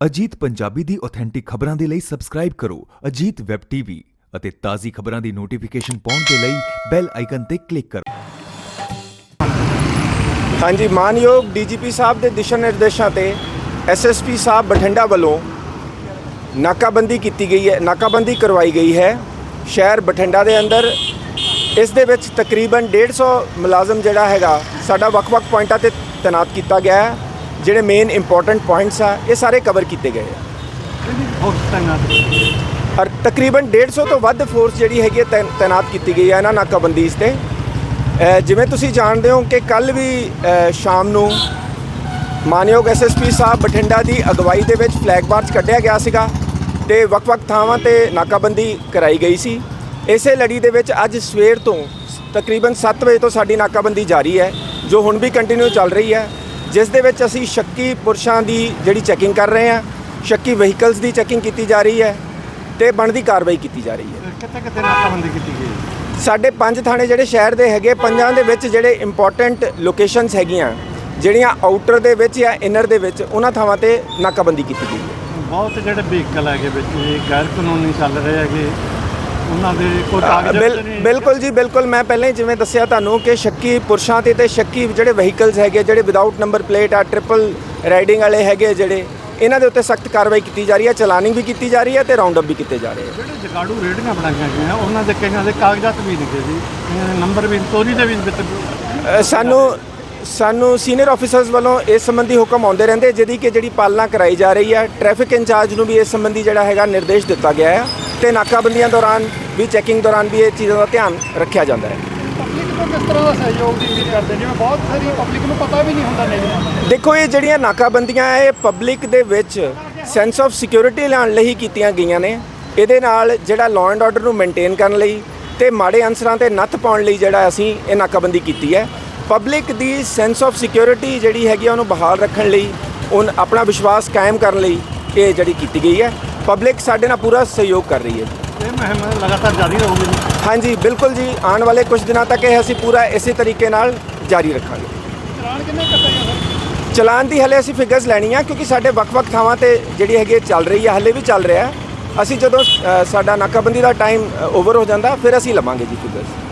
ਅਜੀਤ ਪੰਜਾਬੀ ਦੀ authentic ਖਬਰਾਂ ਦੇ ਲਈ ਸਬਸਕ੍ਰਾਈਬ ਕਰੋ ਅਜੀਤ ਵੈਬ ਟੀਵੀ ਅਤੇ ਤਾਜ਼ੀ ਖਬਰਾਂ ਦੀ ਨੋਟੀਫਿਕੇਸ਼ਨ ਪਾਉਣ ਦੇ ਲਈ ਬੈਲ ਆਈਕਨ ਤੇ ਕਲਿੱਕ ਕਰੋ। ਹਾਂਜੀ, ਮਾਨਯੋਗ ਡੀਜੀਪੀ ਸਾਹਿਬ ਦੇ ਦਿਸ਼ਾ ਨਿਰਦੇਸ਼ਾਂ ਤੇ ਐਸਐਸਪੀ ਸਾਹਿਬ ਬਠਿੰਡਾ ਵੱਲੋਂ ਨਾਕਾਬੰਦੀ ਕੀਤੀ ਗਈ ਹੈ, ਨਾਕਾਬੰਦੀ ਕਰਵਾਈ ਗਈ ਹੈ। ਸ਼ਹਿਰ ਬਠਿੰਡਾ ਦੇ ਅੰਦਰ ਇਸ ਦੇ ਵਿੱਚ ਤਕਰੀਬਨ 150 ਮੁਲਾਜ਼ਮ ਜਿਹੜਾ ਹੈਗਾ, ਸਾਡਾ ਵੱਖ-ਵੱਖ ਪੁਆਇੰਟਾਂ ਤੇ ਤੈਨਾਤ ਕੀਤਾ ਗਿਆ ਹੈ। ਜਿਹੜੇ ਮੇਨ ਇੰਪੋਰਟੈਂਟ ਪੁਆਇੰਟਸ ਆ, ਇਹ ਸਾਰੇ ਕਵਰ ਕੀਤੇ ਗਏ ਆ। ਔਰ ਤਕਰੀਬਨ 150 ਤੋਂ ਵੱਧ ਫੋਰਸ ਜਿਹੜੀ ਹੈਗੀ ਹੈ ਤੈਨ- ਤੈਨਾਤ ਕੀਤੀ ਗਈ ਹੈ ਇਹਨਾਂ ਨਾਕਾਬੰਦੀਜ਼ ਤੇ। ਜਿਵੇਂ ਤੁਸੀਂ ਜਾਣਦੇ ਹੋ ਕਿ ਕੱਲ ਵੀ ਸ਼ਾਮ ਨੂੰ ਮਾਨਯੋਗ ਐਸਐਸਪੀ ਸਾਹਿਬ ਬਠਿੰਡਾ ਦੀ ਅਗਵਾਈ ਦੇ ਵਿੱਚ ਫਲੈਗ ਮਾਰਚ ਕੱਢਿਆ ਗਿਆ ਸੀਗਾ ਤੇ ਵੱਖ-ਵੱਖ ਥਾਵਾਂ ਤੇ ਨਾਕਾਬੰਦੀ ਕਰਾਈ ਗਈ ਸੀ। ਇਸੇ ਲੜੀ ਦੇ ਵਿੱਚ ਅੱਜ ਸਵੇਰ ਤੋਂ ਤਕਰੀਬਨ 7 ਵਜੇ ਤੋਂ ਸਾਡੀ ਨਾਕਾਬੰਦੀ ਜਾਰੀ ਹੈ, ਜੋ ਹੁਣ ਵੀ ਕੰਟੀਨਿਊ ਚੱਲ ਰਹੀ ਹੈ। ਜਿਸ ਦੇ ਵਿੱਚ ਅਸੀਂ ਸ਼ੱਕੀ ਪੁਰਸ਼ਾਂ ਦੀ ਜਿਹੜੀ ਚੈਕਿੰਗ ਕਰ ਰਹੇ ਹਾਂ ਸ਼ੱਕੀ ਵਹੀਕਲਸ ਦੀ ਚੈਕਿੰਗ ਕੀਤੀ ਜਾ ਰਹੀ ਹੈ ਤੇ ਬਣਦੀ ਕਾਰਵਾਈ ਕੀਤੀ ਜਾ ਰਹੀ ਹੈ ਕਿੱਥੇ ਕਿੱਥੇ ਨਾਕਾਬੰਦੀ ਕੀਤੀ ਗਈ ਹੈ? ਸਾਡੇ ਪੰਜ ਥਾਣੇ ਜਿਹੜੇ ਸ਼ਹਿਰ ਦੇ ਹੈਗੇ ਪੰਜਾਂ ਦੇ ਵਿੱਚ ਜਿਹੜੇ ਇੰਪੋਰਟੈਂਟ ਲੋਕੇਸ਼ਨਸ ਹੈਗੀਆਂ ਜਿਹੜੀਆਂ ਆਊਟਰ ਦੇ ਵਿੱਚ ਜਾਂ ਇਨਰ ਦੇ ਵਿੱਚ ਉਹਨਾਂ ਥਾਵਾਂ ਤੇ ਨਾਕਾਬੰਦੀ ਕੀਤੀ ਗਈ ਹੈ ਬਹੁਤ ਜਿਹੜੇ ਵਹੀਕਲ ਹੈਗੇ ਵਿੱਚ ਇਹ ਗੈਰ ਕਾਨੂੰਨੀ ਚੱਲ ਰਹੇ ਹੈਗੇ ਉਹਨਾਂ ਦੇ ਕੋਈ ਕਾਗਜ਼ਾਤ ਨਹੀਂ। ਬਿਲਕੁਲ ਜੀ ਬਿਲਕੁਲ। ਮੈਂ ਪਹਿਲਾਂ ਹੀ ਜਿਵੇਂ ਦੱਸਿਆ ਤੁਹਾਨੂੰ ਕਿ ਸ਼ੱਕੀ ਪੁਰਸ਼ਾਂ ਤੇ ਤੇ ਸ਼ੱਕੀ ਜਿਹੜੇ ਵਹੀਕਲਸ ਹੈਗੇ ਜਿਹੜੇ ਵਿਦਆਊਟ ਨੰਬਰ ਪਲੇਟ ਆ ਟ੍ਰਿਪਲ ਰਾਈਡਿੰਗ ਵਾਲੇ ਹੈਗੇ ਜਿਹੜੇ ਇਹਨਾਂ ਦੇ ਉੱਤੇ ਸਖਤ ਕਾਰਵਾਈ ਕੀਤੀ ਜਾ ਰਹੀ ਹੈ ਚਲਾਨਿੰਗ ਵੀ ਕੀਤੀ ਜਾ ਰਹੀ ਹੈ ਤੇ ਰਾਉਂਡ ਅਪ ਵੀ ਕੀਤੇ ਜਾ ਰਹੇ ਹੈ ਜਿਹੜੇ ਜਗਾੜੂ ਰੇੜੀਆਂ ਬਣਾਈਆਂ ਗਈਆਂ ਉਹਨਾਂ ਦੇ ਕਈਆਂ ਦੇ ਕਾਗਜ਼ਾਤ ਵੀ ਨਹੀਂ ਜੀ। ਨੰਬਰ ਵੀ ਚੋਰੀ ਦੇ ਵੀ ਅ, ਸਾਨੂੰ ਸਾਨੂੰ ਸੀਨੀਅਰ ਆਫੀਸਰਸ ਵੱਲੋਂ ਇਸ ਸੰਬੰਧੀ ਹੁਕਮ ਆਉਂਦੇ ਰਹਿੰਦੇ ਜਿਹਦੀ ਕਿ ਜਿਹੜੀ ਪਾਲਣਾ ਕਰਾਈ ਜਾ ਰਹੀ ਹੈ ਟ੍ਰੈਫਿਕ ਇੰਚਾਰਜ ਨੂੰ ਵੀ ਇਸ ਸੰਬੰਧੀ ਜਿਹੜਾ ਹੈਗਾ ਨਿਰਦੇਸ਼ ਦਿੱਤਾ ਗਿਆ ਹੈ। ਤੇ ਨਾਕਾਬੰਦੀਆਂ ਦੌਰਾਨ ਵੀ ਚੈਕਿੰਗ ਦੌਰਾਨ ਵੀ ਇਹ ਚੀਜ਼ਾਂ ਦਾ ਧਿਆਨ ਰੱਖਿਆ ਜਾਂਦਾ ਹੈ। ਪਬਲਿਕ ਨੂੰ ਕਿਸ ਤਰ੍ਹਾਂ ਦਾ ਸਹਿਯੋਗ ਦੀ ਉਮੀਦ ਕਰਦੇ? ਜਿਵੇਂ ਬਹੁਤ ਸਾਰੀ ਪਬਲਿਕ ਨੂੰ ਪਤਾ ਵੀ ਨਹੀਂ ਹੁੰਦਾ ਨਹੀਂ। ਦੇਖੋ ਇਹ ਜਿਹੜੀਆਂ ਨਾਕਾਬੰਦੀਆਂ ਹੈ ਇਹ ਪਬਲਿਕ ਦੇ ਵਿੱਚ ਸੈਂਸ ਆਫ ਸਿਕਿਉਰਿਟੀ ਲਿਆਉਣ ਲਈ ਕੀਤੀਆਂ ਗਈਆਂ ਨੇ। ਇਹਦੇ ਨਾਲ ਜਿਹੜਾ ਲਾਅ ਐਂਡ ਆਰਡਰ ਨੂੰ ਮੇਨਟੇਨ ਕਰਨ ਲਈ ਤੇ ਮਾੜੇ ਅਨਸਰਾਂ ਤੇ ਨੱਥ ਪਾਉਣ ਲਈ ਜਿਹੜਾ ਅਸੀਂ ਇਹ ਨਾਕਾਬੰਦੀ ਕੀਤੀ ਹੈ। ਪਬਲਿਕ ਦੀ ਸੈਂਸ ਆਫ ਸਿਕਿਉਰਿਟੀ ਜਿਹੜੀ ਹੈਗੀ ਉਹਨੂੰ ਬਹਾਲ ਰੱਖਣ ਲਈ ਉਹ ਆਪਣਾ ਵਿਸ਼ਵਾਸ ਕਾਇਮ ਕਰਨ ਲਈ ਇਹ ਜਿਹੜੀ ਕੀਤੀ ਗਈ ਹੈ। ਪਬਲਿਕ ਸਾਡੇ ਨਾਲ ਪੂਰਾ ਸਹਿਯੋਗ ਕਰ ਰਹੀ ਹੈ। ਇਹ ਮੁਹਿੰਮ ਲਗਾਤਾਰ ਜਾਰੀ ਰਹੂਗੀ ਜੀ। ਹਾਂਜੀ ਬਿਲਕੁਲ ਜੀ। ਆਉਣ ਵਾਲੇ ਕੁਝ ਦਿਨਾਂ ਤੱਕ ਇਹ ਅਸੀਂ ਪੂਰਾ ਇਸੇ ਤਰੀਕੇ ਨਾਲ ਜਾਰੀ ਰੱਖਾਂਗੇ। ਚਲਾਨ ਕਿੰਨੇ ਕੱਟੇ ਸਰ ਚਲਾਨ ਦੀ ਹਲੇ ਅਸੀਂ ਫਿਗਰਸ ਲੈਣੀ ਆ ਕਿਉਂਕਿ ਸਾਡੇ ਵੱਖ-ਵੱਖ ਥਾਵਾਂ ਤੇ ਜਿਹੜੀ ਹੈਗੀ ਹੈ ਚੱਲ ਰਹੀ ਹੈ ਹਲੇ ਵੀ ਚੱਲ ਰਿਹਾ ਹੈ। ਅਸੀਂ ਜਦੋਂ ਅ, ਸਾਡਾ ਨਾਕਾਬੰਦੀ ਦਾ ਟਾਈਮ ਓਵਰ ਹੋ ਜਾਂਦਾ ਫਿਰ ਅਸੀਂ ਲਵਾਂਗੇ ਜੀ ਫਿਗਰਸ